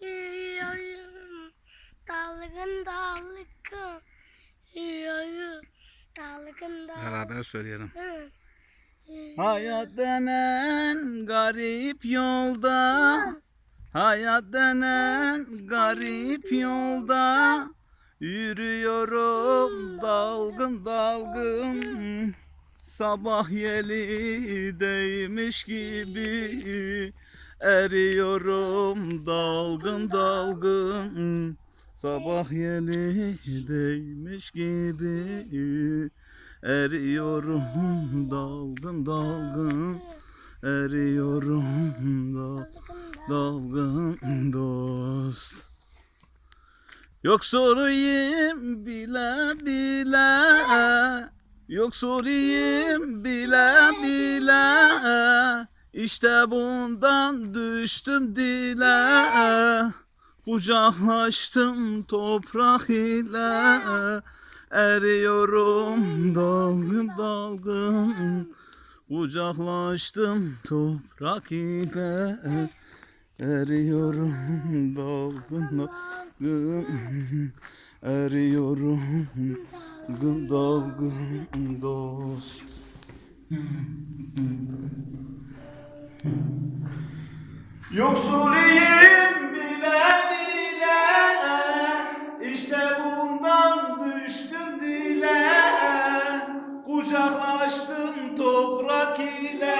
Yürüyorum dalgın dalgın. Yürüyorum dalgın dalgın. Beraber söyleyelim. Hı. Hayat denen garip yolda Hayat denen garip yolda Yürüyorum dalgın dalgın Sabah yeli değmiş gibi Eriyorum dalgın dalgın. Sabah yeli değmiş gibi Eriyorum dalgın dalgın. Eriyorum da, dalgın dost. Yoksuluyum bile bile. Yoksuluyum bile bile İşte bundan düştüm dile. Kucaklaştım toprak ile. Eriyorum dalgın dalgın. Kucaklaştım toprak ile. Eriyorum dalgın dalgın. Eriyorum dalgın dalgın. dost Yoksuluyum bile bile. İşte bundan düştüm dile. Kucaklaştım toprak ile.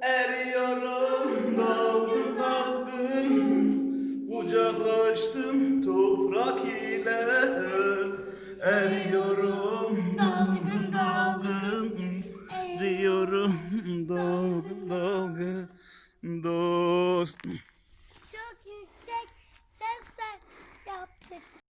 Eriyorum dalgın dalgın. Kucaklaştım toprak ile. Eriyorum dalgın dalgın. Eriyorum dalgın dalgın Dost